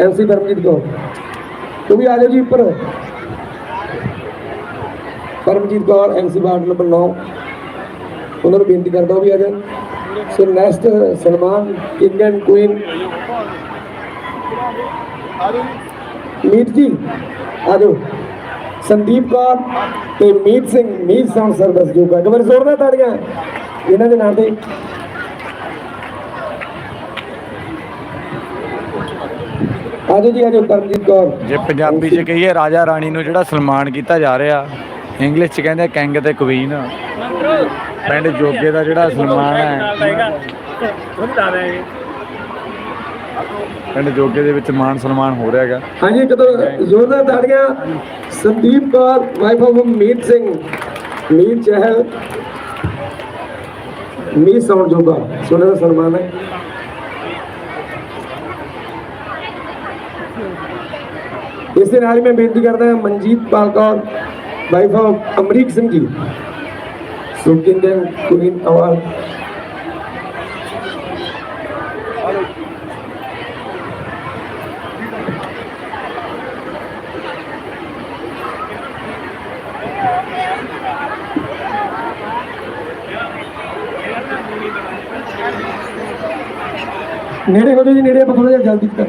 MC Paramjit Kaur. ਤੂੰ ਵੀ ਆ ਜਾਓ ਜੀ ਉੱਪਰ। Paramjit Kaur MC ward number 9 ਉਹਨਾਂ ਨੂੰ ਬੇਨਤੀ ਕਰਦਾ ਵੀ ਆ ਜਾਣ। So next Salman king and queen Meet ji, ਆ ਜਾਓ। ਸੰਦੀਪ ਕੌਰ ਤੇ ਮੀਤ ਸਿੰਘ, ਮੀਤ ਸਾਊਂਡ ਸਰਵਿਸ ਜੋ ਇੱਕ ਜ਼ੋਰਦਾਰ ਤਾੜੀਆਂ। ਇਹਨਾਂ ਦੇ ਨਾਂ ਤੇ। ਆ ਜਾਓ ਜੀ ਆ ਜਾਓ ਪਰਮਜੀਤ ਕੌਰ। ਜੇ ਪੰਜਾਬੀ ਚ ਕਹੀਏ ਰਾਜਾ ਰਾਣੀ ਨੂੰ ਜਿਹੜਾ ਸਨਮਾਨ ਕੀਤਾ ਜਾ ਰਿਹਾ ਇੰਗਲਿਸ਼ ਚ ਕਹਿੰਦੇ ਕਿੰਗ ਤੇ ਕੁਈਨ ਪਿੰਡ ਜੋਗੇ ਦਾ ਜਿਹੜਾ ਸਨਮਾਨ ਹੈ। ਪਿੰਡ ਜੋਗੇ ਦੇ ਵਿੱਚ ਮਾਨ ਸਨਮਾਨ ਹੋ ਰਿਹਾ ਹੈਗਾ। ਹਾਂਜੀ ਇੱਕ ਤੋਂ ਜ਼ੋਰਦਾਰ ਤਾੜੀਆਂ। Sandeep Kaur wife of Meet Singh Meet Chahal Meet sound Joga. ਸੋਨੇ ਦਾ ਸਨਮਾਨ ਹੈ। ਇਸ ਦੇ ਨਾਲ ਹੀ ਮੈਂ ਬੇਨਤੀ ਕਰਦਾ ਹਾਂ ਮਨਜੀਤ ਪਾਲ Kaur wife of Amrik Singh ji ਸੁਕਿੰਦਨ Queen award ਨੇੜੇ ਹੋ ਜਾਓ ਜੀ ਨੇੜੇ ਆਪਾਂ ਥੋੜਾ ਜਿਹਾ ਜਲਦੀ ਕਰ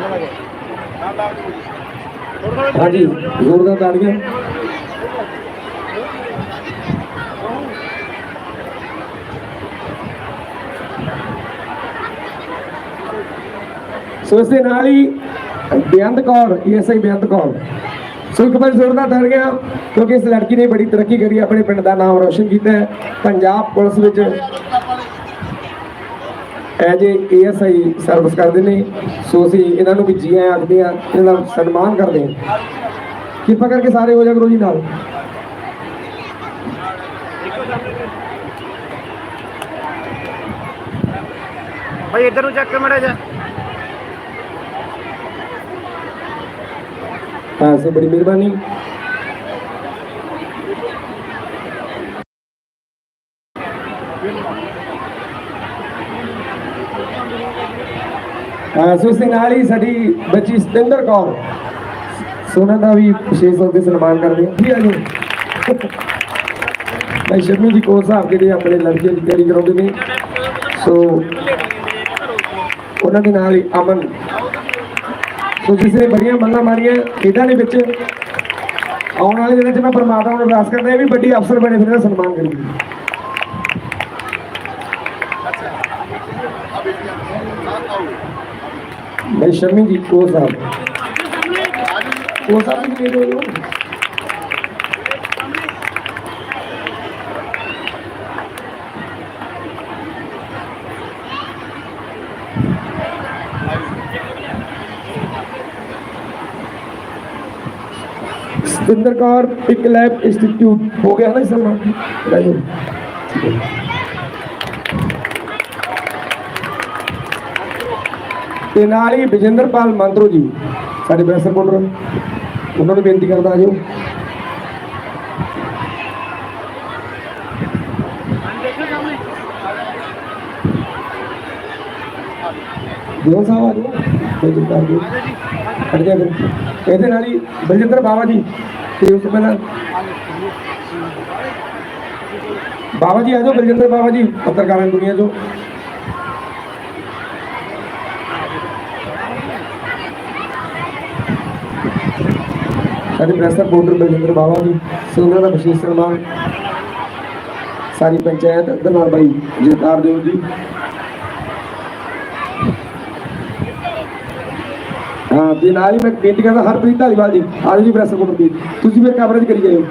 ਲਵਾਂਗੇ ਹਾਂਜੀ ਜ਼ੋਰਦਾਰ ਤਾੜੀਆਂ ਸੋ ਇਸ ਦੇ ਨਾਲ ਹੀ ਬੇਅੰਤ ਕੌਰ ਈਐਸਆਈ ਬੇਅੰਤ ਕੌਰ ਸੋ ਇੱਕ ਵਾਰ ਜ਼ੋਰਦਾਰ ਤਾੜੀਆਂ ਕਿਉਂਕਿ ਇਸ ਲੜਕੀ ਨੇ ਬੜੀ ਤਰੱਕੀ ਕਰੀ, ਆਪਣੇ ਪਿੰਡ ਦਾ ਨਾਮ ਰੋਸ਼ਨ ਕੀਤਾ ਹੈ। ਪੰਜਾਬ ਪੁਲਿਸ ਵਿੱਚ ਐਜ ਏਐਸਆਈ ਸਰਵਿਸ ਕਰਦੇ ਨੇ, ਸੋ ਅਸੀਂ ਇਹਨਾਂ ਨੂੰ ਵੀ ਜੀ ਆਇਆਂ ਆਖਦੇ ਆ ਇਹਨਾਂ ਦਾ ਸਨਮਾਨ ਕਰਦੇ ਹਾਂ। ਕਿਰਪਾ ਕਰਕੇ ਸਾਰੇ ਹੋ ਜਾ ਕਰੋ ਜੀ ਨਾਲ। ਭਾਈ ਇੱਧਰ ਨੂੰ ਚੱਕ ਕੇ ਮੜਾ ਜਾ ਹਾਂ ਸੇ ਬੜੀ ਮਿਹਰਬਾਨੀ। ਸੋ ਨਾਲ ਹੀ ਸਾਡੀ ਬੱਚੀ ਸਤਿੰਦਰ ਕੌਰ, ਸੋਨਾ ਦਾ ਵੀ ਵਿਸ਼ੇਸ਼ ਤੌਰ ਤੇ ਸਨਮਾਨ ਕਰਦੇ ਹਾਂ ਜੀ ਆ ਜਾਓ ਸ਼ਰਮੀ ਜੀ ਕੋਲ ਸਾਹਿਬ ਜਿਹੜੇ ਆਪਣੇ ਲੜਕੇ ਦੀ ਤਿਆਰੀ ਕਰਾਉਂਦੇ ਨੇ। ਸੋ, ਉਹਨਾਂ ਦੇ ਨਾਲ ਹੀ ਅਮਨ ਸੋ ਜਿਸ ਨੇ ਬੜੀਆਂ ਮੱਲਾਂ ਮਾਰੀਆਂ ਖੇਡਾਂ ਦੇ ਵਿੱਚ ਆਉਣ ਵਾਲੇ ਦਿਨਾਂ 'ਚ ਮੈਂ ਪਰਮਾਤਮਾ ਨੂੰ ਅਰਦਾਸ ਕਰਦਾ ਇਹ ਵੀ ਵੱਡੀ ਅਫਸਰ ਬਣੇ ਫਿਰ ਇਹਦਾ ਸਨਮਾਨ ਕਰੀਏ ਮੈਂ ਸ਼ਰਮੀ ਜੀ ਕੋ ਸਾਹਿਬ ਕੋ ਸਾਹਿਬ ਜੀ ਦੇ ਦਿਓ Satinder Kaur pic lab institute ਹੋ ਗਿਆ ਨਾ ਇਸ ਰਾਜੂ ਤੇ ਨਾਲ ਹੀ ਵਿਜੇਂਦਰਪਾਲ ਮੰਤਰੋ ਜੀ, ਸਾਡੇ ਪ੍ਰੈਸ ਰਿਪੋਰਟਰ, ਉਹਨਾਂ ਨੂੰ ਬੇਨਤੀ ਕਰਦਾ ਆਜੋ ਦਿਓ ਸਾਹਿਬ ਆਜੋ ਕੋਈ ਜਿੰਦਾ ਆਜੋ ਖੜ ਜਾ ਇਹਦੇ ਨਾਲ ਹੀ ਬਲਜਿੰਦਰ ਬਾਵਾ ਜੀ ਤੇ ਉਸ ਤੋਂ ਪਹਿਲਾਂ। ਬਾਬਾ ਜੀ ਆ ਜਾਓ ਬਾਬਾ ਜੀ, ਪੱਤਰਕਾਰਾਂ ਦੁਨੀਆ ਚੋਂ। ਸਾਡੇ ਪ੍ਰੈਸ ਰਿਪੋਰਟਰ ਬਲਜਿੰਦਰ ਬਾਵਾ ਜੀ ਸੋਨਾ ਦਾ ਵਿਸ਼ੇਸ਼ ਸਨਮਾਨ। ਸਾਰੀ ਪੰਚਾਇਤ ਦਰਬਾਰ ਬਾਈ ਜਗਤਾਰ ਦੇਵ ਜੀ। ਹਾਂ ਤੇ ਨਾਲ ਹੀ ਮੈਂ ਬੇਨਤੀ ਕਰਦਾ, ਹਰਪ੍ਰੀਤ ਧਾਲੀਵਾਲ ਜੀ ਆਜੋ ਜੀ, ਪ੍ਰੈਸ ਰਿਪੋਰਟਰ ਦੀ। ਤੁਸੀਂ ਫਿਰ ਕਵਰੇਜ ਕਰੀ ਜਾਇਓ।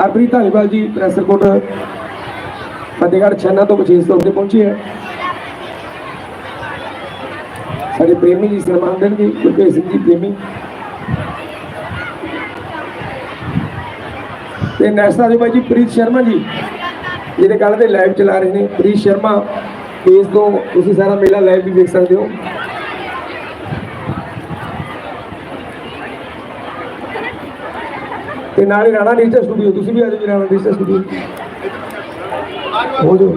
ਹਰਪ੍ਰੀਤ ਧਾਲੀਵਾਲ ਜੀ, ਪ੍ਰੈਸ ਰਿਪੋਰਟਰ ਫਤਿਹਗੜ੍ਹ ਛੰਨਾ ਤੋਂ ਵਿਸ਼ੇਸ਼ ਤੌਰ ਤੇ ਪਹੁੰਚੇ ਹੈ। ਸਾਡੇ ਪ੍ਰੇਮੀ ਜੀ, ਸਨਮਾਨ ਦੇਣਗੇ, ਗੁਰਪ੍ਰੀਤ ਸਿੰਘ ਜੀ, ਪ੍ਰੇਮੀ। ਤੇ ਨੈਸ਼ਨਲ ਦੇ ਬਾਈ ਜੀ, ਪ੍ਰੀਤ ਸ਼ਰਮਾ ਜੀ ਜਿਹੜੇ ਕੱਲ ਦੇ ਲਾਈਵ ਚਲਾ ਰਹੇ ਨੇ। ਪ੍ਰੀਤ ਸ਼ਰਮਾ ਫੇਸ ਤੋਂ ਤੁਸੀਂ ਸਾਰਾ ਮੇਲਾ ਲਾਈਵ ਵੀ ਦੇਖ ਸਕਦੇ ਹੋ। ਤੇ ਨਾਲ ਹੀ ਰਾਣਾ ਡਿਜੀਟਲ ਸਟੂਡੀਓ ਤੁਸੀਂ ਵੀ ਆ ਜਾਓ ਜੀ ਰਾਣਾ ਡਿਜੀਟਲ ਸਟੂਡੀਓ ਹੋ ਜਾਓ।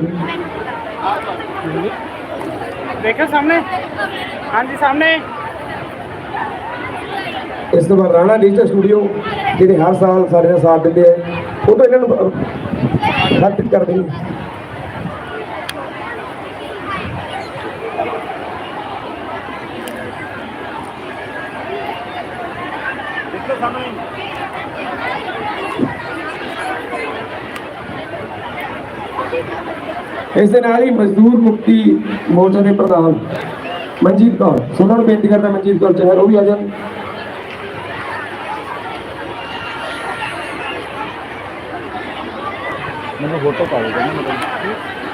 ਦੇਖੋ ਸਾਹਮਣੇ। ਹਾਂਜੀ ਸਾਹਮਣੇ। ਇਸ ਤੋਂ ਬਾਅਦ ਰਾਣਾ ਡਿਜੀਟਲ ਸਟੂਡੀਓ ਜਿਹੜੇ ਹਰ ਸਾਲ ਸਾਡੇ ਨਾਲ ਸਾਥ ਦਿੰਦੇ ਆ ਉਹ ਤਾਂ ਇਹਨਾਂ ਨੂੰ ਖੱਟ ਕਰਦੇ ਨੇ ਇਸ ਦੇ ਨਾਲ ਹੀ ਮਜ਼ਦੂਰ ਮੁਕਤੀ ਮੋਰਚਾ ਦੇ ਪ੍ਰਧਾਨ ਮਨਜੀਤ ਕੌਰ ਸੁਣਨ ਨੂੰ ਬੇਨਤੀ ਕਰਦਾ ਮਨਜੀਤ ਕੌਰ ਚਾਹੇ ਉਹ ਵੀ ਆ ਜਾਣ ਮੈਨੂੰ ਫੋਟੋ ਪਾ ਦੇ ਨਾ ਮਤਲਬ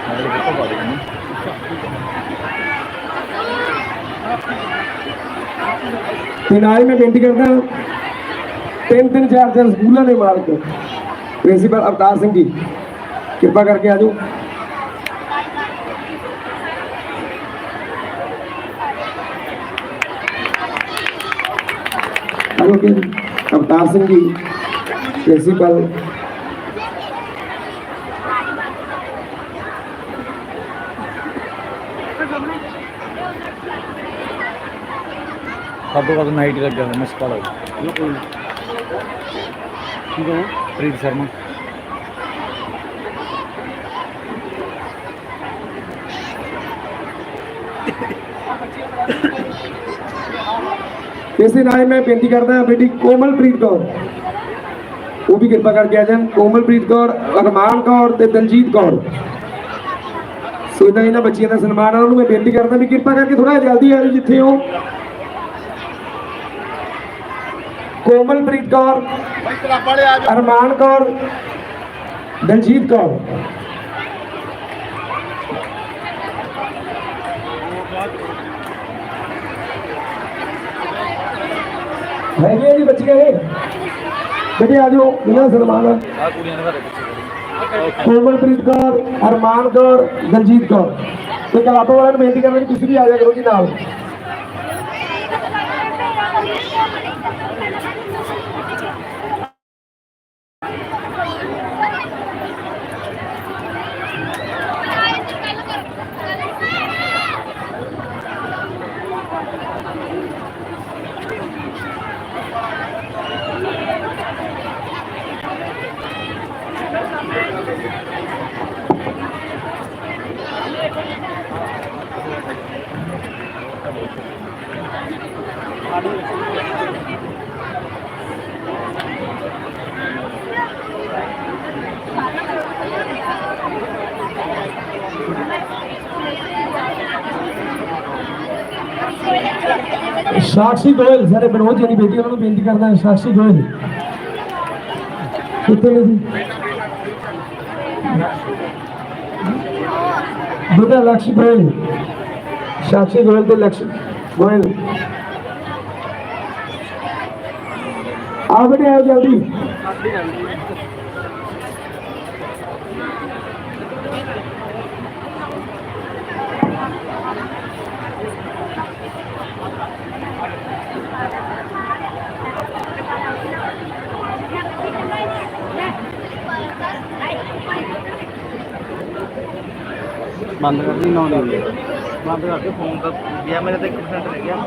ਮੈਂ ਫੋਟੋ ਪਾ ਦੇ ਨਾ ਤੇ ਨਾਲ ਹੀ ਮੈਂ ਬੇਨਤੀ ਕਰਦਾ ਤਿੰਨ ਤਿੰਨ ਚਾਰ ਚਾਰ ਸਕੂਲਾਂ ਦੇ ਮਾਲਕ ਪ੍ਰਿੰਸੀਪਲ ਅਵਤਾਰ ਸਿੰਘ ਜੀ ਕਿਰਪਾ ਕਰਕੇ ਆ ਜਾਓ ਆਜੋ ਕਿ ਅਵਤਾਰ ਸਿੰਘ ਜੀ ਪ੍ਰਿੰਸੀਪਲ ਕਦੋਂ ਕਦੋਂ ਨਾਈਟ ਲੱਗਾ ਹੋਇਆ ਮਿਸ ਕਾਲ ਹੋ ਪ੍ਰੀਤ ਸ਼ਰਮਾ। ਇਸ ਨਾਲ ਮੈਂ ਬੇਨਤੀ ਕਰਦਾ ਬੇਟੀ ਕੋਮਲਪ੍ਰੀਤ ਕੌਰ। ਉਹ ਵੀ ਕਿਰਪਾ ਕਰਕੇ ਆ ਜਾਣ। ਕੋਮਲਪ੍ਰੀਤ ਕੌਰ, ਅਰਮਾਨ ਕੌਰ ਤੇ ਦਲਜੀਤ ਕੌਰ। ਸੋ ਇਹਨਾਂ ਬੱਚੀਆਂ ਦਾ ਸਨਮਾਨ ਆ। ਉਹਨੂੰ ਮੈਂ ਬੇਨਤੀ ਕਰਦਾ ਵੀ ਕਿਰਪਾ ਕਰਕੇ ਥੋੜਾ ਜਲਦੀ ਆ ਜਾਓ ਜਿੱਥੇ ਹੋ। ਕੋਮਲਪ੍ਰੀਤ ਕੌਰ ਭਾਈ ਕਲੱਬ ਵਾਲੇ ਆ ਜਾਓ ਅਰਮਾਨ ਕੌਰ ਦਲਜੀਤ ਕੌਰ ਹੈਗੇ ਆ ਜੀ ਬੱਚੀਆਂ ਇਹ ਬੇਟੇ ਆ ਜਾਓ ਬਿਨਾਂ ਸਨਮਾਨ ਆ ਆ ਕੁੜੀਆਂ ਦੇ ਘਰੇ ਪਿੱਛੇ ਕੋਮਲਪ੍ਰੀਤ ਕੌਰ ਅਰਮਾਨ ਕੌਰ ਦਲਜੀਤ ਕੌਰ ਤੇ ਕਲੱਬ ਵਾਲਿਆਂ ਨੂੰ ਬੇਨਤੀ ਕਰਦਾ ਕਿ ਤੁਸੀਂ ਵੀ ਆ ਜਾਇਆ ਕਰੋ ਜੀ ਨਾਲ Thank you. ਸਾਕਸ਼ੀ ਗੋਇਲ ਸਾਡੇ ਬਨੋਦ ਜੀ ਦੀ ਬੇਟੀ ਉਹਨਾਂ ਨੂੰ ਬੇਨਤੀ ਕਰਦਾ ਹਾਂ ਸਾਕਸ਼ੀ ਗੋਇਲ ਕਿੱਥੇ ਨੇ ਜੀ ਬੇਟਾ ਲਕਸ਼ੀ ਗੋਇਲ ਸਾਕਸ਼ੀ ਗੋਇਲ ਤੇ ਲਕਸ਼ੀ ਗੋਇਲ ਆ ਬੇਟੇ ਆਓ ਜਲਦੀ ਬੰਦ ਕਰ ਦੀ ਨੌ ਨਹੀਂ ਬੰਦ ਕਰਕੇ ਫੋਨ ਦਾ ਗਿਆ ਮੇਰੇ ਤਾਂ 1% ਰਹਿ ਗਿਆ।